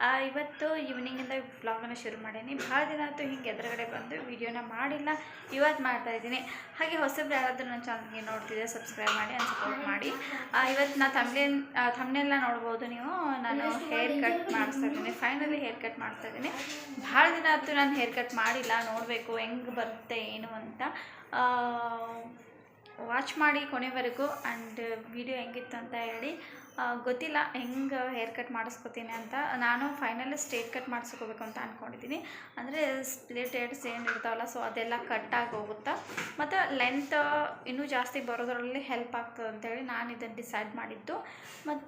ಆ, ಇವತ್ತು ಈವ್ನಿಂಗಿಂದ ವ್ಲಾಗನ್ನು ಶುರು ಮಾಡೀನಿ. ಭಾಳ ದಿನ ಆಯಿತು ಹಿಂಗೆ ಎದುರುಗಡೆ ಬಂದು ವೀಡಿಯೋನ ಮಾಡಿಲ್ಲ. ಇವತ್ತು ಮಾಡ್ತಾ ಇದ್ದೀನಿ. ಹಾಗೆ ಹೊಸಬ್ರು ಯಾರಾದರೂ ನನ್ನ ಚಾನಲ್ಗೆ ನೋಡ್ತಿದ್ದೆ ಸಬ್ಸ್ಕ್ರೈಬ್ ಮಾಡಿ ಆ್ಯಂಡ್ ಸಪೋರ್ಟ್ ಮಾಡಿ. ಇವತ್ತು ನಾ ತಮ್ಮನೇ ತಮ್ಮನೆಲ್ಲ ನೋಡ್ಬೋದು ನೀವು. ನಾನು ಹೇರ್ ಕಟ್ ಮಾಡಿಸ್ತಾ ಇದ್ದೀನಿ. ಫೈನಲಿ ಹೇರ್ ಕಟ್ ಮಾಡಿಸ್ತಾ ಇದ್ದೀನಿ. ಭಾಳ ದಿನ ಆಯಿತು ನಾನು ಹೇರ್ ಕಟ್ ಮಾಡಿಲ್ಲ. ನೋಡಬೇಕು ಹೆಂಗೆ ಬರುತ್ತೆ ಏನು ಅಂತ. ವಾಚ್ ಮಾಡಿ ಕೊನೆವರೆಗೂ. ಆ್ಯಂಡ್ ವಿಡಿಯೋ ಹೆಂಗಿತ್ತು ಅಂತ ಹೇಳಿ ಗೊತ್ತಿಲ್ಲ, ಹೆಂಗೆ ಹೇರ್ ಕಟ್ ಮಾಡಿಸ್ಕೊತೀನಿ ಅಂತ. ನಾನು ಫೈನಲಿ ಸ್ಟ್ರೇಟ್ ಕಟ್ ಮಾಡಿಸ್ಕೋಬೇಕು ಅಂತ ಅಂದ್ಕೊಂಡಿದ್ದೀನಿ ಅಂದರೆ ಸ್ಪ್ಲಿಟ್ ಏಡ್ಸ್ ಏನು ಇರ್ತಾವಲ್ಲ ಸೊ ಅದೆಲ್ಲ ಕಟ್ಟಾಗಿ ಹೋಗುತ್ತಾ? ಮತ್ತು ಲೆಂತ್ ಇನ್ನೂ ಜಾಸ್ತಿ ಬರೋದ್ರಲ್ಲಿ ಹೆಲ್ಪ್ ಆಗ್ತದೆ ಅಂತೇಳಿ ನಾನು ಇದನ್ನು ಡಿಸೈಡ್ ಮಾಡಿದ್ದು. ಮತ್ತು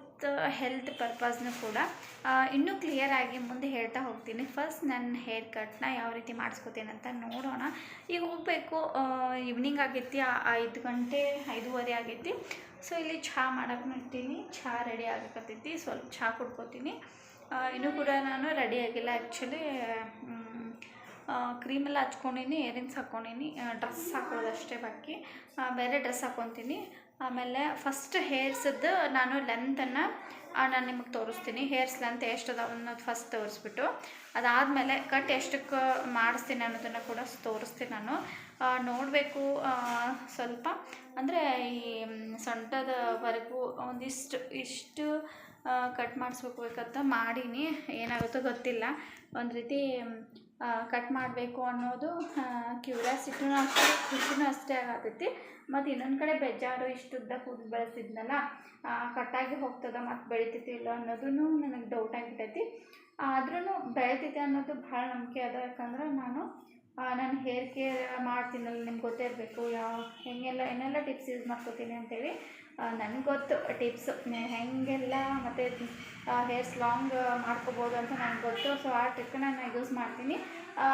ಹೆಲ್ತ್ ಪರ್ಪಸ್ನು ಕೂಡ ಇನ್ನೂ ಕ್ಲಿಯರ್ ಆಗಿ ಮುಂದೆ ಹೇಳ್ತಾ ಹೋಗ್ತೀನಿ. ಫಸ್ಟ್ ನನ್ನ ಹೇರ್ ಕಟ್ನ ಯಾವ ರೀತಿ ಮಾಡಿಸ್ಕೋತೀನಿ ಅಂತ ನೋಡೋಣ. ಈಗ ಹೋಗಬೇಕು ಈವ್ನಿಂಗ್ ಆಗೈತಿ ಐದು ಗಂಟೆ, ಐದೂವರೆ ಆಗೈತಿ ಸೊ ಇಲ್ಲಿ ಚಹಾ ಮಾಡಕ್ಕೆ ನಿಂತೀನಿ ಚಹಾ ರೆಡಿ ಆಗಕತ್ತೈತಿ ಸ್ವಲ್ಪ ಚಹಾ ಕುಡ್ಕೋತೀನಿ. ಇನ್ನೂ ಕೂಡ ನಾನು ರೆಡಿ ಆಗಿಲ್ಲ. ಆ್ಯಕ್ಚುಲಿ ಕ್ರೀಮೆಲ್ಲ ಹಚ್ಕೊಂಡಿನಿ ಇಯರಿಂಗ್ಸ್ ಹಾಕ್ಕೊಂಡಿನಿ ಡ್ರೆಸ್ ಹಾಕೊಳ್ಳೋದಷ್ಟೇ ಬಾಕಿ. ಬೇರೆ ಡ್ರೆಸ್ ಹಾಕ್ಕೊತೀನಿ ಆಮೇಲೆ ಫಸ್ಟ್ ಹೇರ್ಸದ್ದು ನಾನು ಲೆಂತನ್ನು ನಾನು ನಿಮಗೆ ತೋರಿಸ್ತೀನಿ. ಹೇರ್ಸ್ ಲೆಂತ್ ಎಷ್ಟು ಅದಾವ ಅನ್ನೋದು ಫಸ್ಟ್ ತೋರಿಸ್ಬಿಟ್ಟು. ಅದಾದಮೇಲೆ ಕಟ್ ಎಷ್ಟಕ್ಕೆ ಮಾಡಿಸ್ತೀನಿ ಅನ್ನೋದನ್ನು ಕೂಡ ತೋರಿಸ್ತೀನಿ ನಾನು. ನೋಡಬೇಕು ಸ್ವಲ್ಪ. ಅಂದರೆ ಈ ಸೊಂಟದವರೆಗೂ ಒಂದಿಷ್ಟು, ಇಷ್ಟು ಕಟ್ ಮಾಡಿಸ್ಬೇಕಂತ ಮಾಡೀನಿ. ಏನಾಗುತ್ತೋ ಗೊತ್ತಿಲ್ಲ. ಒಂದು ರೀತಿ ಕಟ್ ಮಾಡಬೇಕು ಅನ್ನೋದು ಕ್ಯೂರಿಯಾಸಿಟಿನೂ ಅಷ್ಟೇ, ಖುಷಿನೂ ಅಷ್ಟೇ ಆಗತೈತಿ ಮತ್ತು ಇನ್ನೊಂದು ಕಡೆ ಬೇಜಾರು, ಇಷ್ಟುದ್ದ ಕೂದಲು ಬೆಳೆಸಿದ್ನಲ್ಲ ಕಟ್ಟಾಗಿ ಹೋಗ್ತದ, ಮತ್ತು ಬೆಳಿತೈತಿ ಇಲ್ಲ ಅನ್ನೋದೂ ನನಗೆ ಡೌಟ್ ಆಗಿಬಿಟ್ಟೈತಿ ಆದ್ರೂ ಬೆಳಿತೈತಿ ಅನ್ನೋದು ಭಾಳ ನಂಬಿಕೆ ಅದ, ಯಾಕಂದ್ರೆ ನಾನು ನಾನು ಹೇರ್ ಕೇರ್ ಮಾಡ್ತೀನಲ್ಲ, ನಿಮ್ಗೆ ಗೊತ್ತೇ ಇರಬೇಕು ಯಾವ ಹೆಂಗೆಲ್ಲ, ಏನೆಲ್ಲ ಟಿಪ್ಸ್ ಯೂಸ್ ಮಾಡ್ಕೋತೀನಿ ಅಂತೇಳಿ ನನಗೆ ಗೊತ್ತು ಟಿಪ್ಸ್ ಹೆಂಗೆಲ್ಲ ಮತ್ತು ಹೇರ್ಸ್ ಲಾಂಗ್ ಮಾಡ್ಕೋಬೋದು ಅಂತ ನನಗೆ ಗೊತ್ತು. ಸೊ ಆ ಟ್ರಿಕ್ನ ನಾನು ಯೂಸ್ ಮಾಡ್ತೀನಿ.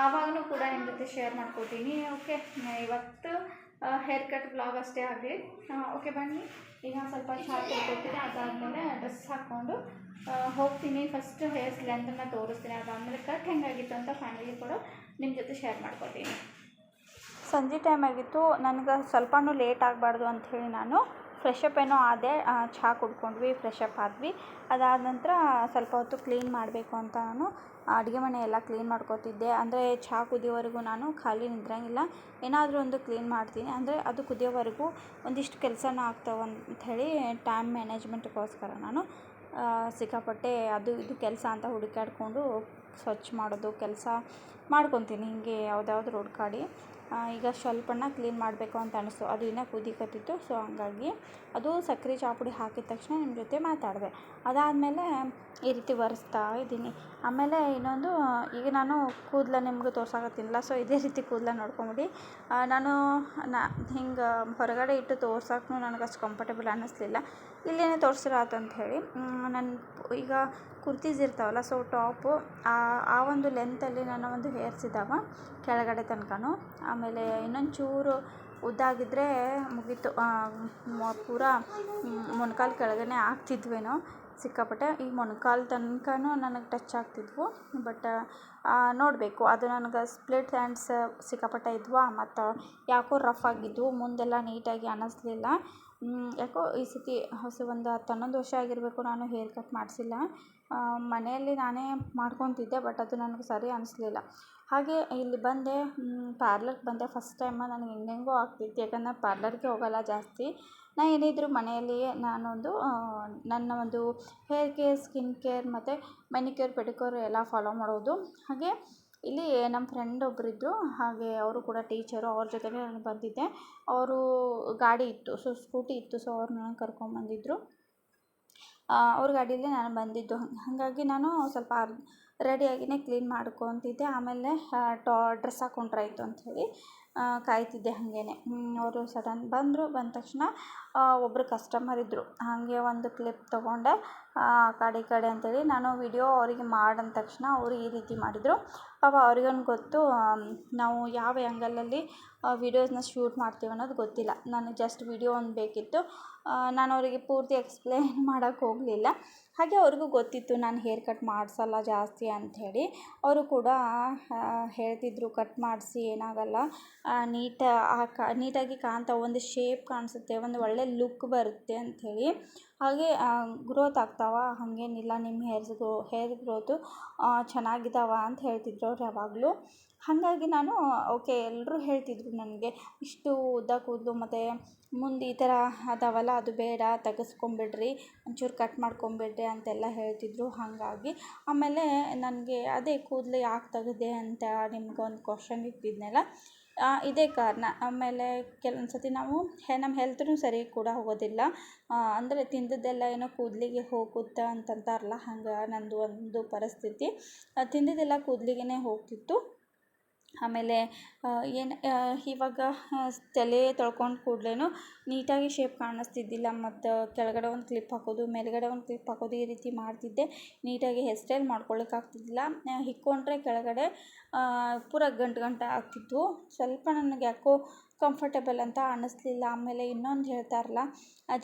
ಆವಾಗಲೂ ಕೂಡ ನಿಮ್ಮ ಜೊತೆ ಶೇರ್ ಮಾಡ್ಕೋತೀನಿ. ಓಕೆ ಇವತ್ತು ಹೇರ್ ಕಟ್ ಬ್ಲಾಗ್ ಅಷ್ಟೇ ಆಗಲಿ. ಓಕೆ ಬನ್ನಿ. ಈಗ ಸ್ವಲ್ಪ ಶಾರ್ಟ್ ಹೋಗ್ತೀನಿ ಅದಾದಮೇಲೆ ಡ್ರೆಸ್ ಹಾಕ್ಕೊಂಡು ಹೋಗ್ತೀನಿ. ಫಸ್ಟ್ ಹೇರ್ಸ್ ಲೆಂತನ್ನು ತೋರಿಸ್ತೀನಿ. ಅದಾದಮೇಲೆ ಕಟ್ ಹೆಂಗಾಗಿತ್ತು ಅಂತ ಫ್ಯಾಮಿಲಿ ಕೂಡ ನಿಮ್ಮ ಜೊತೆ ಶೇರ್ ಮಾಡ್ಕೊತೀನಿ. ಸಂಜೆ ಟೈಮ್ ಆಗಿತ್ತು. ನನಗೆ ಸ್ವಲ್ಪನೂ ಲೇಟ್ ಆಗಬಾರ್ದು ಅಂಥೇಳಿ ನಾನು ಫ್ರೆಶ್ ಅಪ್ ಏನೋ ಆದೆ ಚಹಾ ಕುಡ್ಕೊಂಡ್ವಿ ಫ್ರೆಶ್ ಅಪ್ ಆದ್ವಿ. ಅದಾದ ನಂತರ ಸ್ವಲ್ಪ ಹೊತ್ತು ಕ್ಲೀನ್ ಮಾಡಬೇಕು ಅಂತ ನಾನು ಅಡುಗೆ ಮನೆ ಎಲ್ಲ ಕ್ಲೀನ್ ಮಾಡ್ಕೊತಿದ್ದೆ. ಅಂದರೆ ಚಹಾ ಕುದಿಯೋವರೆಗೂ ನಾನು ಖಾಲಿ ನಿಂದ್ರಂಗಿಲ್ಲ. ಏನಾದರೂ ಒಂದು ಕ್ಲೀನ್ ಮಾಡ್ತೀನಿ. ಅಂದರೆ ಅದು ಕುದಿಯೋವರೆಗೂ ಒಂದಿಷ್ಟು ಕೆಲಸನ ಆಗ್ತಾವೆ ಅಂಥೇಳಿ ಟೈಮ್ ಮ್ಯಾನೇಜ್ಮೆಂಟ್ಗೋಸ್ಕರ ನಾನು ಸಿಕ್ಕಾಪಟ್ಟೆ ಅದು ಇದು ಕೆಲಸ ಅಂತ ಹುಡುಕಾಡ್ಕೊಂಡು ಸ್ವಚ್ಛ ಮಾಡೋದು, ಕೆಲಸ ಮಾಡ್ಕೊತೀನಿ. ಹಿಂಗೆ ಯಾವುದಾದ್ರೂ ಹುಡ್ಕಾಡಿ ಈಗ ಸ್ವಲ್ಪನ ಕ್ಲೀನ್ ಮಾಡಬೇಕು ಅಂತ ಅನಿಸ್ತು. ಅದು ಇನ್ನೂ ಕುದಿಕತ್ತಿತ್ತು ಸೊ ಹಂಗಾಗಿ ಅದು ಸಕ್ಕರೆ ಚಾಪುಡಿ ಹಾಕಿದ ತಕ್ಷಣ ನಿಮ್ಮ ಜೊತೆ ಮಾತಾಡಿದೆ. ಅದಾದಮೇಲೆ ಈ ರೀತಿ ಒರೆಸ್ತಾ ಇದ್ದೀನಿ. ಆಮೇಲೆ ಇನ್ನೊಂದು, ಈಗ ನಾನು ಕೂದಲ ನಿಮ್ಗೆ ತೋರ್ಸಾಕತ್ತೀನಲ್ಲ, ಸೊ ಇದೇ ರೀತಿ ಕೂದಲ ನೋಡ್ಕೊಂಬಿಡಿ. ನಾನು ನಾ, ಹಿಂಗೆ ಹೊರಗಡೆ ಇಟ್ಟು ತೋರ್ಸೋಕ್ಕೂ ನನಗೆ ಅಷ್ಟು ಕಂಫರ್ಟೇಬಲ್ ಅನ್ನಿಸ್ಲಿಲ್ಲ ಇಲ್ಲೇನೇ ತೋರಿಸಿರ ಅಂತ ಹೇಳಿ. ನನ್ನ ಈಗ ಕುರ್ತೀಸ್ ಇರ್ತಾವಲ್ಲ, ಸೊ ಟಾಪು, ಆ ಆ ಒಂದು ಲೆಂತಲ್ಲಿ ನನ್ನ ಒಂದು ಹೇರ್ಸ್ ಇದ್ದಾವೆ ಕೆಳಗಡೆ ತನಕನೂ. ಆಮೇಲೆ ಇನ್ನೊಂದು ಚೂರು ಉದ್ದಾಗಿದ್ದರೆ ಮುಗೀತು ಪೂರ ಮೊಣ್ಕಾಲು ಕೆಳಗನೆ ಆಗ್ತಿದ್ವೇನೋ ಸಿಕ್ಕಾಪಟ್ಟೆ. ಈ ಮೊಣಕಾಲು ತನಕನೂ ನನಗೆ ಟಚ್ ಆಗ್ತಿದ್ವು, ಬಟ್ ನೋಡಬೇಕು. ಅದು ನನಗೆ ಸ್ಪ್ಲಿಟ್ ಹ್ಯಾಂಡ್ಸ್ ಸಿಕ್ಕಾಪಟ್ಟೆ ಇದ್ವಾ, ಮತ್ತು ಯಾಕೋ ರಫ್ ಆಗಿದ್ವು, ಮುಂದೆಲ್ಲ ನೀಟಾಗಿ ಅನ್ನಿಸ್ಲಿಲ್ಲ ಯಾಕೋ ಈ ಸರ್ತಿ ಹೊಸ ಒಂದು ಹತ್ತು ಹನ್ನೊಂದು ವರ್ಷ ಆಗಿರಬೇಕು, ನಾನು ಹೇರ್ ಕಟ್ ಮಾಡಿಸಿಲ್ಲ. ಮನೆಯಲ್ಲಿ ನಾನೇ ಮಾಡ್ಕೊತಿದ್ದೆ, ಬಟ್ ಅದು ನನಗೆ ಸರಿ ಅನಿಸ್ಲಿಲ್ಲ. ಹಾಗೆ ಇಲ್ಲಿ ಬಂದೆ ಪಾರ್ಲರ್ಗೆ ಬಂದೆ. ಫಸ್ಟ್ ಟೈಮ್ ನನಗೆ ಹೆಂಗೆಂಗೋ ಆಗ್ತಿತ್ತು. ಯಾಕಂದರೆ ಪಾರ್ಲರ್ಗೆ ಹೋಗಲ್ಲ ಜಾಸ್ತಿ. ನಾನು ಏನಿದ್ದರೂ ಮನೆಯಲ್ಲಿಯೇ ನಾನೊಂದು ನನ್ನ ಒಂದು ಹೇರ್ ಕೇರ್ ಸ್ಕಿನ್ ಕೇರ್ ಮತ್ತು ಮೆನಿಕ್ಯೂರ್ ಪೆಡಿಕ್ಯೂರ್ ಎಲ್ಲ ಫಾಲೋ ಮಾಡೋದು. ಹಾಗೆ ಇಲ್ಲಿ ನಮ್ಮ ಫ್ರೆಂಡ್ ಒಬ್ಬರಿದ್ರು ಹಾಗೆ ಅವರು ಕೂಡ ಟೀಚರು ಅವ್ರ ಜೊತೆಗೆ ನಾನು ಬಂದಿದ್ದೆ. ಅವರು ಗಾಡಿ ಇತ್ತು ಸೊ ಸ್ಕೂಟಿ ಇತ್ತು ಸೊ ಅವ್ರನ್ನ ಕರ್ಕೊಂಡ್ಬಂದಿದ್ರು ಅವ್ರ ಗಾಡಿಯಲ್ಲಿ ನಾನು ಬಂದಿದ್ದು. ಹಾಗಾಗಿ ನಾನು ಸ್ವಲ್ಪ ರೆಡಿಯಾಗಿಯೇ ಕ್ಲೀನ್ ಮಾಡ್ಕೊತಿದ್ದೆ. ಆಮೇಲೆ ಟಾ ಡ್ರೆಸ್ ಹಾಕ್ಕೊಂಡ್ರಾಯ್ತು ಅಂಥೇಳಿ ಕಾಯ್ತಿದ್ದೆ ಹಾಗೇನೆ. ಅವರು ಸಡನ್ ಬಂದರು, ಬಂದ ತಕ್ಷಣ ಒಬ್ಬರು ಕಸ್ಟಮರ್ ಇದ್ದರು ಹಾಗೆ ಒಂದು ಕ್ಲಿಪ್ ತೊಗೊಂಡೆ. ಆ, ಕಡೆ, ಈ ಕಡೆ ಅಂತೇಳಿ ನಾನು ವಿಡಿಯೋ ಅವರಿಗೆ ಮಾಡಿದ ತಕ್ಷಣ ಅವರು ಈ ರೀತಿ ಮಾಡಿದರು. ಪಾಪ ಅವ್ರಿಗೇನು ಗೊತ್ತು ನಾವು ಯಾವ ಆ್ಯಂಗಲಲ್ಲಿ ವೀಡಿಯೋಸ್ನ ಶೂಟ್ ಮಾಡ್ತೀವಿ ಅನ್ನೋದು ಗೊತ್ತಿಲ್ಲ. ನನಗೆ ಜಸ್ಟ್ ವಿಡಿಯೋ ಒಂದು ಬೇಕಿತ್ತು. ನಾನು ಅವರಿಗೆ ಪೂರ್ತಿ ಎಕ್ಸ್ಪ್ಲೇನ್ ಮಾಡೋಕ್ಕೆ ಹೋಗಲಿಲ್ಲ. ಹಾಗೆ ಅವ್ರಿಗೂ ಗೊತ್ತಿತ್ತು ನಾನು ಹೇರ್ ಕಟ್ ಮಾಡಿಸಲ್ಲ ಜಾಸ್ತಿ ಅಂಥೇಳಿ ಅವರು ಕೂಡ ಹೇಳ್ತಿದ್ರು ಕಟ್ ಮಾಡಿಸಿ, ಏನಾಗಲ್ಲ. ನೀಟ ನೀಟಾಗಿ ಕಾಣ್ತಾ, ಒಂದು ಶೇಪ್ ಕಾಣಿಸುತ್ತೆ, ಒಂದು ಒಳ್ಳೆ ಲುಕ್ ಬರುತ್ತೆ ಅಂಥೇಳಿ ಹಾಗೆ ಗ್ರೋತ್ ಆಗ್ತಾವ? ಹಾಗೇನಿಲ್ಲ. ನಿಮ್ಮ ಹೇರ್ಸ್ ಗ್ರೋ ಹೇರ್ ಗ್ರೋತು ಚೆನ್ನಾಗಿದ್ದಾವ ಅಂತ ಹೇಳ್ತಿದ್ರು ಅವ್ರು ಯಾವಾಗಲೂ. ಹಾಗಾಗಿ ನಾನು, ಓಕೆ ಎಲ್ಲರೂ ಹೇಳ್ತಿದ್ರು ನನಗೆ, ಇಷ್ಟು ಉದ್ದ ಕೂದಲು ಮತ್ತು ಮುಂದೆ ಈ ಥರ ಅದಾವಲ್ಲ, ಅದು ಬೇಡ, ತೆಗೆಸ್ಕೊಂಬಿಡ್ರಿ, ಒಂಚೂರು ಕಟ್ ಮಾಡ್ಕೊಂಬಿಡ್ರಿ ಅಂತೆಲ್ಲ ಹೇಳ್ತಿದ್ರು. ಹಾಗಾಗಿ ಆಮೇಲೆ ನನಗೆ ಅದೇ ಕೂದಲು ಯಾಕೆ ತೆಗೆದೆ ಅಂತ ನಿಮ್ಗೊಂದು ಕ್ವಶನ್ ಇಟ್ಟಿದ್ನಲ್ಲ ಇದೇ ಕಾರಣ. ಆಮೇಲೆ ಕೆಲವೊಂದು ಸತಿ ನಾವು, ಹೆ ನಮ್ಮ ಹೆಲ್ತ್ನೂ ಸರಿ ಕೂಡ ಹೋಗೋದಿಲ್ಲ. ಅಂದರೆ ತಿಂದದ್ದೆಲ್ಲ ಏನೋ ಕೂದಲಿಗೆ ಹೋಗುತ್ತೆ ಅಂತಂತಾರಲ್ಲ, ಹಂಗೆ ನನ್ನದು ಒಂದು ಪರಿಸ್ಥಿತಿ. ತಿಂದಿದ್ದೆಲ್ಲ ಕೂದಲಿಗೆ ಹೋಗ್ತಿತ್ತು. ಆಮೇಲೆ ಏನು ಇವಾಗ ತಲೆ ತೊಳ್ಕೊಂಡು ಕೂಡ್ಲೇ ನೀಟಾಗಿ ಶೇಪ್ ಕಾಣಿಸ್ತಿದ್ದಿಲ್ಲ ಮತ್ತು ಕೆಳಗಡೆ ಒಂದು ಕ್ಲಿಪ್ ಹಾಕೋದು, ಮೇಲುಗಡೆ ಒಂದು ಕ್ಲಿಪ್ ಹಾಕೋದು ಈ ರೀತಿ ಮಾಡ್ತಿದ್ದೆ. ನೀಟಾಗಿ ಹೇರ್ ಸ್ಟೈಲ್ ಮಾಡ್ಕೊಳ್ಳೋಕೆ ಆಗ್ತಿದ್ದಿಲ್ಲ. ಹಿಕ್ಕೊಂಡ್ರೆ ಕೆಳಗಡೆ ಪೂರ ಗಂಟು ಗಂಟು ಆಗ್ತಿತ್ತು. ಸ್ವಲ್ಪ ನನಗೆ ಯಾಕೋ ಕಂಫರ್ಟೇಬಲ್ ಅಂತ ಅನ್ನಿಸ್ಲಿಲ್ಲ ಆಮೇಲೆ ಇನ್ನೊಂದು ಹೇಳ್ತಾರಲ್ಲ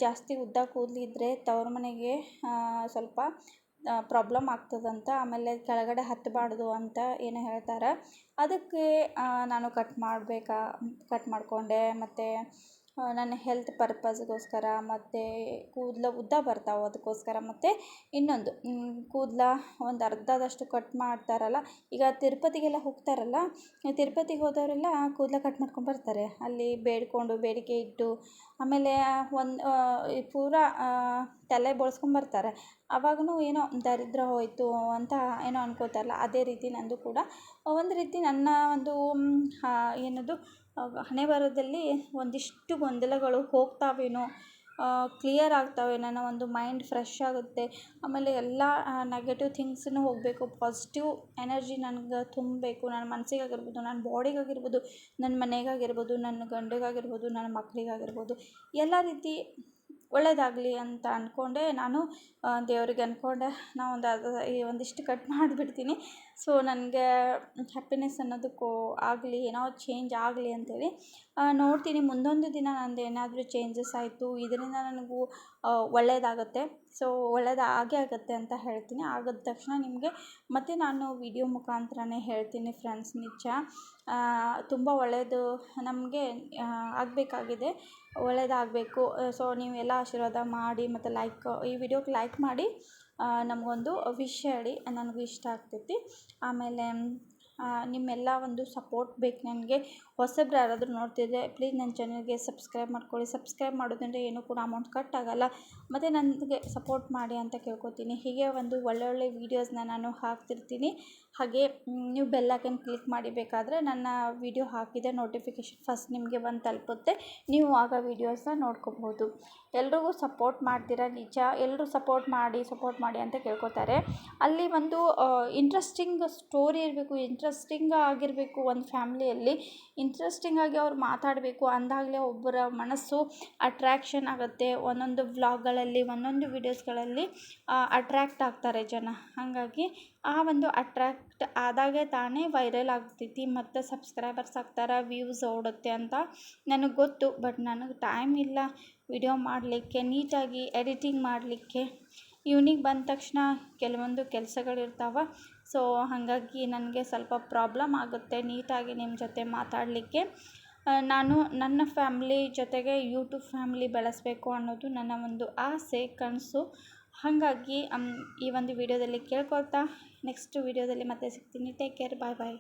ಜಾಸ್ತಿ ಉದ್ದ ಕೂದಲಿದ್ರೆ ತವ್ರ ಮನೆಗೆ ಸ್ವಲ್ಪ ಪ್ರಾಬ್ಲಮ್ ಆಗ್ತದಂತ ಆಮೇಲೆ ಕೆಳಗಡೆ ಹತ್ತಬಾರ್ದು ಅಂತ ಏನೋ ಹೇಳ್ತಾರೆ. ಅದಕ್ಕೆ ನಾನು ಕಟ್ ಮಾಡಬೇಕಾ ಕಟ್ ಮಾಡಿಕೊಂಡೆ. ಮತ್ತು ನನ್ನ ಹೆಲ್ತ್ ಪರ್ಪಸ್ಗೋಸ್ಕರ ಮತ್ತು ಕೂದಲು ಉದ್ದ ಬರ್ತಾವೆ ಅದಕ್ಕೋಸ್ಕರ. ಮತ್ತು ಇನ್ನೊಂದು ಕೂದಲ ಒಂದು ಅರ್ಧದಷ್ಟು ಕಟ್ ಮಾಡ್ತಾರಲ್ಲ, ಈಗ ತಿರುಪತಿಗೆಲ್ಲ ಹೋಗ್ತಾರಲ್ಲ, ತಿರುಪತಿಗೆ ಹೋದವರೆಲ್ಲ ಕೂದಲ ಕಟ್ ಮಾಡ್ಕೊಂಡು ಬರ್ತಾರೆ. ಅಲ್ಲಿ ಬೇಡಿಕೊಂಡು ಬೇಡಿಕೆ ಇಟ್ಟು, ಆಮೇಲೆ ಒಂದು ಪೂರಾ ತಲೆ ಬೋಳ್ಸ್ಕೊಂಬರ್ತಾರೆ ಅವಾಗೂ ಏನೋ ದರಿದ್ರ ಹೋಯಿತು ಅಂತ ಏನೋ ಅನ್ಕೋತಾರಲ್ಲ, ಅದೇ ರೀತಿ ನನ್ನದು ಕೂಡ. ಒಂದು ರೀತಿ ನನ್ನ ಒಂದು ಏನದು, ಹಣೆ ಬರಹದಲ್ಲಿ ಒಂದಿಷ್ಟು ಗೊಂದಲಗಳು ಹೋಗ್ತಾವೇನೋ ಕ್ಲಿಯರ್ ಆಗ್ತವೆ. ನನ್ನ ಒಂದು ಮೈಂಡ್ ಫ್ರೆಶ್ ಆಗುತ್ತೆ. ಆಮೇಲೆ ಎಲ್ಲ ನೆಗೆಟಿವ್ ಥಿಂಗ್ಸನ್ನು ಹೋಗಬೇಕು. ಪಾಸಿಟಿವ್ ಎನರ್ಜಿ ನನಗೆ ತುಂಬಬೇಕು. ನನ್ನ ಮನಸ್ಸಿಗಾಗಿರ್ಬೋದು ನನ್ನ ಬಾಡಿಗಾಗಿರ್ಬೋದು ನನ್ನ ಮನೆಗಾಗಿರ್ಬೋದು ನನ್ನ ಗಂಡಿಗಾಗಿರ್ಬೋದು ನನ್ನ ಮಕ್ಕಳಿಗಾಗಿರ್ಬೋದು ಎಲ್ಲ ರೀತಿ ಒಳ್ಳೆಯದಾಗಲಿ ಅಂತ ಅಂದ್ಕೊಂಡೆ ನಾನು ದೇವರಿಗೆ ಅಂದ್ಕೊಂಡೆ ನಾ ಒಂದು ಅದು ಈ ಒಂದಿಷ್ಟು ಕಟ್ ಮಾಡಿಬಿಡ್ತೀನಿ. ಸೊ ನನಗೆ ಹ್ಯಾಪಿನೆಸ್ ಅನ್ನೋದಕ್ಕೂ ಆಗಲಿ, ಏನೋ ಚೇಂಜ್ ಆಗಲಿ ಅಂತೇಳಿ ನೋಡ್ತೀನಿ. ಮುಂದೊಂದು ದಿನ ನಂದು ಏನಾದರೂ ಚೇಂಜಸ್ ಆಯಿತು, ಇದರಿಂದ ನನಗೂ ಒಳ್ಳೆಯದಾಗತ್ತೆ ಸೊ ಒಳ್ಳೇದು ಆಗೇ ಆಗುತ್ತೆ ಅಂತ ಹೇಳ್ತೀನಿ. ಆಗದ ತಕ್ಷಣ ನಿಮಗೆ ಮತ್ತೆ ನಾನು ವಿಡಿಯೋ ಮುಖಾಂತರನೇ ಹೇಳ್ತೀನಿ ಫ್ರೆಂಡ್ಸ್ ನಿಜ ತುಂಬ ಒಳ್ಳೆಯದು ನಮಗೆ ಆಗಬೇಕಾಗಿದೆ. ಒಳ್ಳೆಯದಾಗಬೇಕು ಸೊ ನೀವೆಲ್ಲ ಆಶೀರ್ವಾದ ಮಾಡಿ ಮತ್ತು ಲೈಕ್ ಈ ವಿಡಿಯೋಗೆ ಲೈಕ್ ಮಾಡಿ. ನಮಗೊಂದು ವಿಶ್ ಹೇಳಿ ನನಗೂ ಇಷ್ಟ ಆಗ್ತೈತಿ. ಆಮೇಲೆ ನಿಮ್ಮೆಲ್ಲ ಒಂದು ಸಪೋರ್ಟ್ ಬೇಕು ನನಗೆ. ಹೊಸಬ್ರು ಯಾರಾದರೂ ನೋಡ್ತಿದ್ರೆ ಪ್ಲೀಸ್ ನನ್ನ ಚಾನಲ್ಗೆ ಸಬ್ಸ್ಕ್ರೈಬ್ ಮಾಡ್ಕೊಳ್ಳಿ. ಸಬ್ಸ್ಕ್ರೈಬ್ ಮಾಡೋದ್ರಿಂದ ಏನೂ ಕೂಡ ಅಮೌಂಟ್ ಕಟ್ ಆಗೋಲ್ಲ. ಮತ್ತು ನನಗೆ ಸಪೋರ್ಟ್ ಮಾಡಿ ಅಂತ ಕೇಳ್ಕೊತೀನಿ. ಹೀಗೆ ಒಂದು ಒಳ್ಳೊಳ್ಳೆ ವೀಡಿಯೋಸ್ನ ನಾನು ಹಾಕ್ತಿರ್ತೀನಿ. ಹಾಗೆ ನೀವು ಬೆಲ್ ಐಕನ್ ಕ್ಲಿಕ್ ಮಾಡಿ ಬೇಕಾದರೆ ನನ್ನ ವೀಡಿಯೋ ಹಾಕಿದೆ ನೋಟಿಫಿಕೇಷನ್ ಫಸ್ಟ್ ನಿಮಗೆ ಬಂದು ತಲುಪುತ್ತೆ. ನೀವು ಆಗ ವೀಡಿಯೋಸ್ನ ನೋಡ್ಕೋಬಹುದು. ಎಲ್ರಿಗೂ ಸಪೋರ್ಟ್ ಮಾಡ್ತೀರಾ? ನಿಜ. ಎಲ್ಲರೂ ಸಪೋರ್ಟ್ ಮಾಡಿ ಸಪೋರ್ಟ್ ಮಾಡಿ ಅಂತ ಕೇಳ್ಕೊತಾರೆ. ಅಲ್ಲಿ ಒಂದು ಇಂಟ್ರೆಸ್ಟಿಂಗ್ ಸ್ಟೋರಿ ಇರಬೇಕು ಇಂಟ್ರೆಸ್ಟಿಂಗ್ ಆಗಿರಬೇಕು ಒಂದು ಫ್ಯಾಮ್ಲಿಯಲ್ಲಿ ಇಂಟ್ರೆಸ್ಟಿಂಗ್ ಆಗಿ ಅವ್ರು ಮಾತಾಡಬೇಕು. ಅಂದಾಗಲೇ ಒಬ್ಬರ ಮನಸ್ಸು ಅಟ್ರ್ಯಾಕ್ಷನ್ ಆಗುತ್ತೆ. ಒಂದೊಂದು ವ್ಲಾಗ್ಗಳಲ್ಲಿ ಒಂದೊಂದು ವೀಡಿಯೋಸ್ಗಳಲ್ಲಿ ಅಟ್ರ್ಯಾಕ್ಟ್ ಆಗ್ತಾರೆ ಜನ. ಹಾಗಾಗಿ ಆ ಒಂದು ಅಟ್ರ್ಯಾಕ್ಟ್ ಆದಾಗ ತಾನೇ ವೈರಲ್ ಆಗ್ತೈತಿ ಮತ್ತು ಸಬ್ಸ್ಕ್ರೈಬರ್ಸ್ ಆಗ್ತಾರೆ ವ್ಯೂಸ್ ಓಡುತ್ತೆ ಅಂತ ನನಗೆ ಗೊತ್ತು. ಬಟ್ ನನಗೆ ಟೈಮ್ ಇಲ್ಲ ವಿಡಿಯೋ ಮಾಡಲಿಕ್ಕೆ, ನೀಟಾಗಿ ಎಡಿಟಿಂಗ್ ಮಾಡಲಿಕ್ಕೆ. ಈವ್ನಿಂಗ್ ಬಂದ ತಕ್ಷಣ ಕೆಲವೊಂದು ಕೆಲಸಗಳಿರ್ತಾವೆ. ಸೊ ಹಾಗಾಗಿ ನನಗೆ ಸ್ವಲ್ಪ ಪ್ರಾಬ್ಲಮ್ ಆಗುತ್ತೆ ನೀಟಾಗಿ ನಿಮ್ಮ ಜೊತೆ ಮಾತಾಡಲಿಕ್ಕೆ. ನಾನು ನನ್ನ ಫ್ಯಾಮ್ಲಿ ಜೊತೆಗೆ ಯೂಟ್ಯೂಬ್ ಫ್ಯಾಮ್ಲಿ ಬೆಳೆಸಬೇಕು ಅನ್ನೋದು ನನ್ನ ಒಂದು ಆಸೆ, ಕನಸು. ಹಾಗಾಗಿ ಈ ಒಂದು ವಿಡಿಯೋದಲ್ಲಿ ಕೇಳ್ಕೊಳ್ತಾ, ನೆಕ್ಸ್ಟ್ ವಿಡಿಯೋದಲ್ಲಿ ಮತ್ತೆ ಸಿಗ್ತೀನಿ. ಟೇಕ್ ಕೇರ್ ಬಾಯ್ ಬಾಯ್